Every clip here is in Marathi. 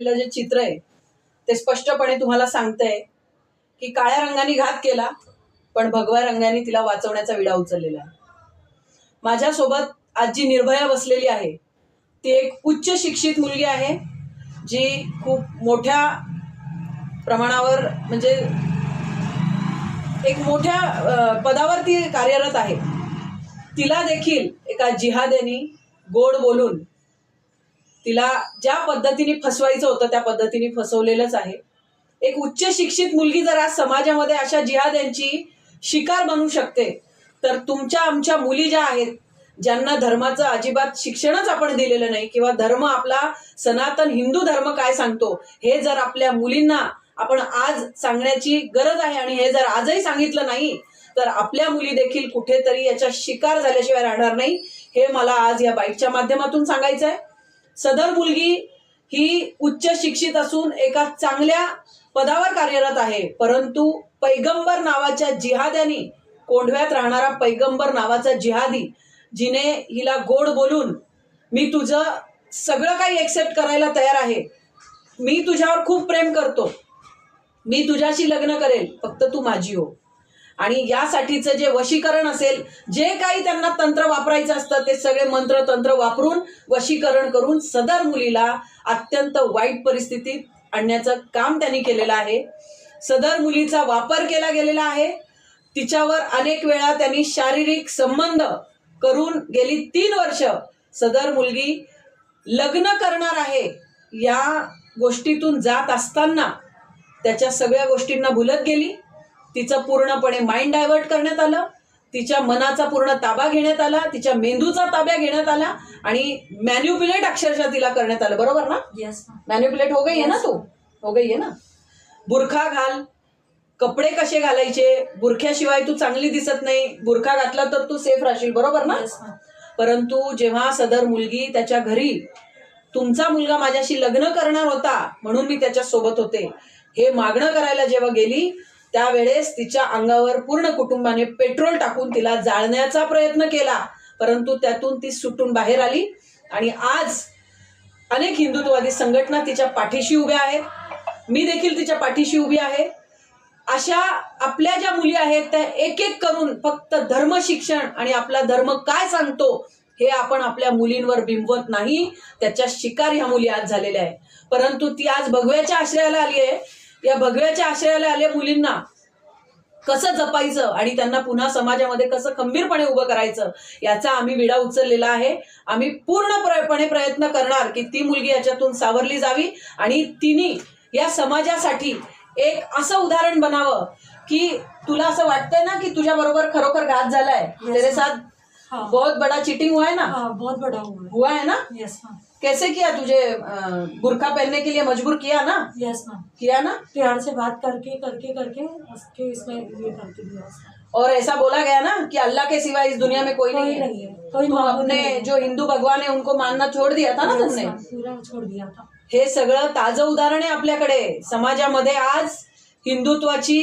जे चित्र आहे ते स्पष्टपणे तुम्हाला सांगतंय की काळ्या रंगाने घात केला पण भगव्या रंगाने तिला वाचवण्याचा विडा उचललेला माझ्यासोबत आज जी निर्भया बसलेली आहे. ती एक उच्च शिक्षित मुलगी आहे जी खूप मोठ्या प्रमाणावर म्हणजे एक मोठ्या पदावर ती कार्यरत आहे. तिला देखील एका जिहाद्यानी गोड बोलून तिला ज्या पद्धतीने फसवायचं होतं त्या पद्धतीने फसवलेलंच आहे. एक उच्च शिक्षित मुलगी जर आज समाजामध्ये अशा जिहाद्यांची शिकार बनू शकते तर तुमच्या आमच्या मुली ज्या आहेत ज्यांना धर्माचं अजिबात शिक्षणच आपण दिलेलं नाही किंवा धर्म आपला सनातन हिंदू धर्म काय सांगतो हे जर आपल्या मुलींना आपण आज सांगण्याची गरज आहे आणि हे जर आजही सांगितलं नाही तर आपल्या मुली देखील कुठेतरी याच्या शिकार झाल्याशिवाय राहणार नाही हे मला आज या बाईकच्या माध्यमातून सांगायचं आहे सदर मुलगी ही उच्च शिक्षित असून एका चांगल्या पदावर कार्यरत आहे. परंतु पैगंबर नावाच्या जिहाद्यानी कोंढव्यात राहणारा पैगंबर नावाचा जिहादी जिने हिला गोड बोलून मी तुझं सगळं काही एक्सेप्ट करायला तयार आहे. मी तुझ्यावर खूप प्रेम करतो. मी तुझ्याशी लग्न करेल. फक्त तू माझी हो. आणि यासाठीचं जे वशीकरण असेल जे काही त्यांना तंत्र वापरायचं असतं ते सगळे मंत्र तंत्र वापरून वशीकरण करून सदर मुलीला अत्यंत वाईट परिस्थितीत आणण्याचं काम त्यांनी केलेलं आहे. सदर मुलीचा वापर केला गेलेला आहे. तिच्यावर अनेक वेळा त्यांनी शारीरिक संबंध करून गेली तीन वर्ष सदर मुलगी लग्न करणार आहे या गोष्टीतून जात असताना त्याच्या सगळ्या गोष्टींना भुलत गेली. तिचं पूर्णपणे माइंड डायव्हर्ट करण्यात आलं तिच्या मनाचा पूर्ण ताबा घेण्यात आला तिच्या मेंदूचा ताब्या घेण्यात आला आणि मॅन्युप्युलेट अक्षरशः तिला करण्यात आलं. बरोबर ना? यस मॅन्युप्युलेट हो गई है ना तू? हो गई है ना? बुरखा घाल. कपडे कसे घालायचे? बुरख्याशिवाय तू चांगली दिसत नाही. बुरखा घातला तर तू सेफ राहशील. बरोबर ना? परंतु जेव्हा सदर मुलगी त्याच्या घरी तुमचा मुलगा माझ्याशी लग्न करणार होता म्हणून मी त्याच्या सोबत होते. हे मागणं करायला जेव्हा गेली त्यावेळेस तिच्या अंगावर पूर्ण कुटुंबाने पेट्रोल टाकून तिला जाळण्याचा प्रयत्न केला. परंतु त्यातून ती सुटून बाहेर आली आणि आज अनेक हिंदुत्ववादी संघटना तिच्या पाठीशी उभ्या आहेत. मी देखील तिच्या पाठीशी उभी आहे. अशा आपल्या ज्या मुली आहेत त्या एक एक करून फक्त धर्म शिक्षण आणि आपला धर्म काय सांगतो हे आपण आपल्या मुलींवर बिंबवत नाही. त्याच्या शिकार ह्या मुली आज झालेल्या आहे परंतु ती आज भगव्याच्या आश्रयाला आली आहे. या भगव्याच्या आश्रयाला आल्या मुलींना कसं जपायचं आणि त्यांना पुन्हा समाजामध्ये कसं खंबीरपणे उभं करायचं याचा आम्ही विडा उचललेला आहे आम्ही पूर्णपणे प्रयत्न करणार की ती मुलगी याच्यातून सावरली जावी आणि तिने या समाजासाठी एक असं उदाहरण बनावं की तुला असं वाटतंय ना की तुझ्या बरोबर खरोखर घात झालाय. साथ हाँ। बहुत बड़ा चीटिंग हुआ है ना? हाँ बहुत बड़ा हुआ है। हुआ है ना? यस मैम कैसे किया तुझे बुरखा पहनने के लिए मजबूर किया ना? यस मैम किया ना? प्यार से बात करके करके करके उसके इसमें ये करके दिया। और ऐसा बोला गया ना कि अल्लाह के सिवा इस दुनिया में कोई, कोई नहीं है। नहीं है कोई तुम अपने। जो हिंदू भगवान है उनको मानना छोड़ दिया था ना तुमने? पूरा छोड़ दिया था। हे सगळं ताजं उदाहरण आहे आपल्याकडे. समाजामध्ये आज हिंदुत्वाची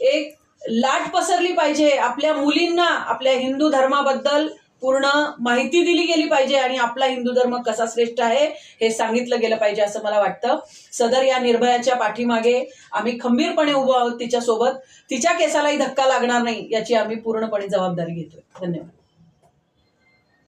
एक लाट पसरली पाहिजे. आपल्या मुलींना आपल्या हिंदू धर्माबद्दल पूर्ण माहिती दिली गेली पाहिजे आणि आपला हिंदू धर्म कसा श्रेष्ठ आहे हे सांगितलं गेलं पाहिजे असं मला वाटतं. सदर या निर्भयाच्या पाठीमागे आम्ही खंबीरपणे उभं आहोत तिच्यासोबत. तिच्या केसालाही धक्का लागणार नाही याची आम्ही पूर्णपणे जबाबदारी घेतोय. धन्यवाद.